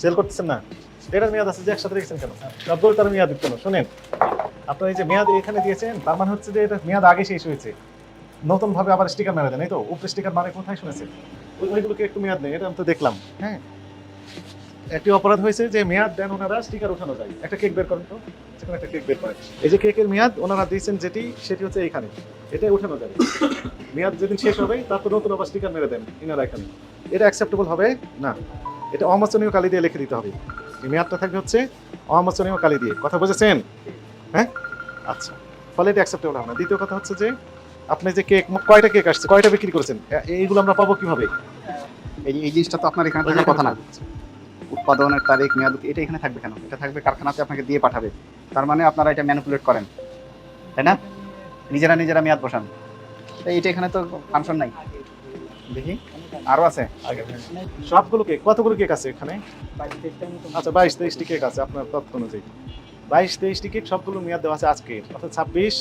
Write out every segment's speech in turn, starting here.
Sell করতেছেন না। এটার মেয়াদ আছে যে একসাথে রেখেছেন কেন? সবগুলো তার মেয়াদ কেন শোনেন, আপনার এই যে মেয়াদ এখানে দিয়েছেন, তার মানে হচ্ছে যে এটা মেয়াদ আগে শেষ হয়েছে। নতুন ভাবে আবার স্টিকার মেরে দেন, এই তো, উপরে স্টিকার মানে কোথায় শুনেছেন? ওইগুলোকে একটু মেয়াদ নেই, এটা আমি তো দেখলাম। হ্যাঁ একটি অপরাধ হয়েছে যে মেয়াদ দেন ওনারা স্টিকার উঠানো যায়। একটা কেক বের করেন তো, যেকোনো একটা কেক বের করেন। এই যে কেকের মেয়াদ, ওনারা দিয়েছেন যেটি, সেটি হচ্ছে এইখানে। এটাই উঠানো যাবে মেয়াদ যেদিন শেষ হবে, তারপর নতুন আবার স্টিকার মেরে দেন ইনারা এখানে। এটা অ্যাকসেপ্টেবল হবে? না। এটা অমোচনীয় কালি দিয়ে লিখে দিতে হবে। এই মেয়াদটা থাকবে হচ্ছে অমোচনীয় কালি দিয়ে। কথা বুঝেছেন? হ্যাঁ? আচ্ছা। ফলে এটা অ্যাকসেপ্টেবল হবে না। দ্বিতীয় কথা হচ্ছে যে, আপনি যে কেক, কয়টা কেক আসছে, কয়টা বিক্রি করেছেন? এইগুলো আমরা পাবো কীভাবে? এই এই জিনিসটা তো আপনার এখানে কথা না। উৎপাদনের তারিখ, মেয়াদ, এটা এখানে থাকবে কেন? এটা থাকবে কারখানাতে আপনাকে দিয়ে পাঠাবে। তার মানে আপনারা এটা ম্যানিপুলেট করেন। তাই না? নিজেরা নিজেরা মেয়াদ বসান। এটা এখানে তো ফাংশন নাই। দেখি। আরও আছে? সবগুলো কেক কতগুলো কেক আছে এখানে? আচ্ছা বাইশ তেইশটি কেক আছে আপনার তথ্য অনুযায়ী। বাইশ তেইশটি কেক সবগুলো মেয়াদ দেওয়া আছে আজকে অর্থাৎ ছাব্বিশ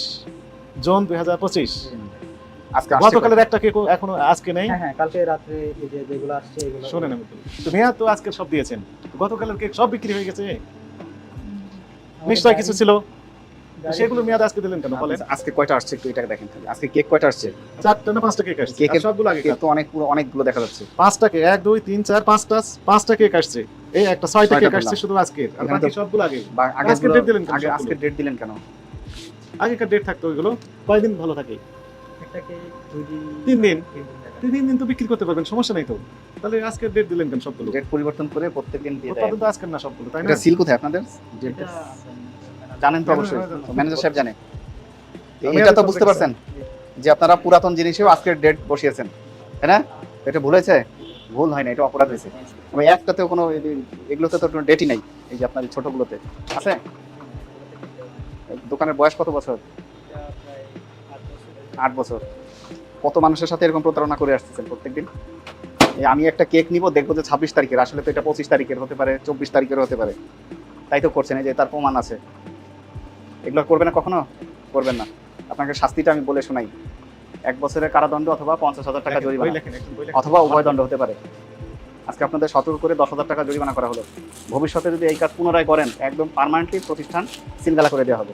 জুন দুই হাজার পঁচিশ। আজকে গতকালের একটা কেক এখনও আজকে নেই। হ্যাঁ হ্যাঁ কালকে রাত্রে এই যেগুলো আসছে এগুলো শোনেন আমি তো মেয়াদ তো আজকে সব দিয়েছেন। গতকালের কেক সব বিক্রি হয়ে গেছে। নিশ্চয় কিছু ছিল? সেগুলো মেয়াদ আজকে দিলেন কেন? বলেন। আচ্ছা, আজকে কয়টা আসছে একটু এটা দেখেন খালি। আজকে কেক কয়টা আসছে? চারটা না পাঁচটা কেক আসছে? কেকের- সবগুলো আগে কেক তো অনেক পুরো অনেকগুলো দেখা যাচ্ছে। পাঁচটা কেক এক দুই তিন চার পাঁচটা পাঁচটা কেক আসছে। এই একটা ছয়টা কেক আসছে শুধু আজকে আর বাকি সবগুলো আগে আগে আজকে date দিলেন কেন আগে আজকে ডেট দিলেন কেন? আগেকার ডেট থাকতো ওইগুলো? কয়দিন ভালো থাকে? একটাকে দুই দিন তিন দিন। তিন দিন দিন তো বিক্রি করতে পারবেন সমস্যা নেই তো। তাহলে আজকে ডেট দিলেন কেন সবগুলো? ডেট পরিবর্তন করে প্রত্যেকদিন দিয়ে দেয়। উৎপাদন তো আজকের না সবগুলো তাই না? সিল কোথায় আপনাদের? ডেট জানেন তো অবশ্যই। ম্যানেজার সাহেব জানে। এটা তো বুঝতে পারছেন যে আপনারা পুরাতন জিনিসেও আজকের ডেট বসিয়েছেন তাই না? এটা ভুল হয়েছে? ভুল হয় না এটা অপরাধ হয়েছে। তবে একটাতেও কোনো এগুলোতে তো কোনো ডেটই নাই এই যে আপনার ছোটগুলোতে। আছে? দোকানের বয়স কত বছর? আট বছর। কত মানুষের সাথে এরকম প্রতারণা করে আসতেছেন প্রত্যেকদিন? এই আমি একটা কেক নিব দেখব যে ছাব্বিশ তারিখের। আসলে তো এটা পঁচিশ তারিখের হতে পারে চব্বিশ তারিখের হতে পারে। তাই তো করছেন এই যে তার প্রমাণ আছে। এগুলো করবে না কখনো? করবেন না। আপনাকে শাস্তিটা আমি বলে শোনাই। এক বছরের কারাদণ্ড অথবা পঞ্চাশ হাজার টাকা জরিমানা। অথবা উভয় দণ্ড হতে পারে। আজকে আপনাদের সতর্ক করে দশ হাজার টাকা জরিমানা করা হলো। ভবিষ্যতে যদি এই কাজ পুনরায় করেন একদম পারমানেন্টলি প্রতিষ্ঠান সিলগালা করে দেওয়া হবে।